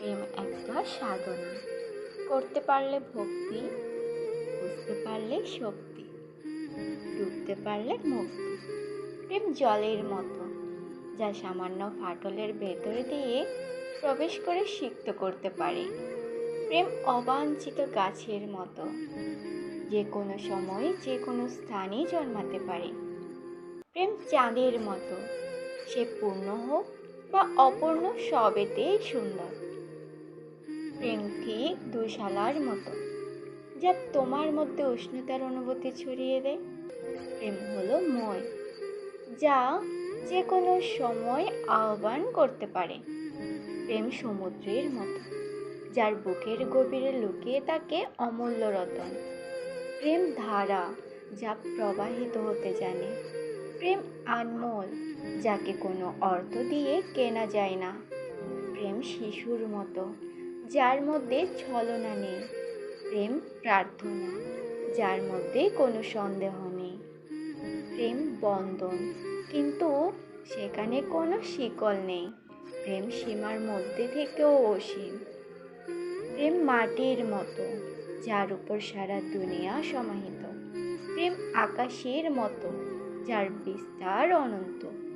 প্রেম একটা সাধনা। করতে পারলে ভক্তি, বুঝতে পারলে শক্তি, ডুবতে পারলে মুক্তি। প্রেম জলের মতো, যা সামান্য ফাটলের ভেতরে দিয়ে প্রবেশ করে সিক্ত করতে পারে। প্রেম অবাঞ্ছিত গাছের মতো, যে কোনো সময় যে কোনো স্থানেই জন্মাতে পারে। প্রেম চাঁদের মতো, সে পূর্ণ হোক বা অপূর্ণ সবেতেই সুন্দর। প্রেম ঠিক দুশালার মতো। যা তোমার মধ্যে উষ্ণতার অনুভূতি ছড়িয়ে দেয়। প্রেম হলো ময় যা যে কোনো সময় আহ্বান করতে পারে। প্রেম সমুদ্রের মতো, যার বুকের গভীরে লুকিয়ে থাকে অমূল্য রতন। প্রেম ধারা, যা প্রবাহিত হতে জানে। প্রেম আনমোল, যাকে কোনো অর্থ দিয়ে কেনা যায় না। প্রেম শিশুর মতো যার মধ্যে ছলনা নেই, প্রেম প্রার্থনা, যার মধ্যে কোনো সন্দেহ নেই। প্রেম বন্ধন, কিন্তু সেখানে কোনো শিকল নেই। প্রেম সীমার মধ্যে থেকেও অসীম। প্রেম মাটির মতো, যার উপর সারা দুনিয়া সমাহিত। প্রেম আকাশের মতো, যার বিস্তার অনন্ত।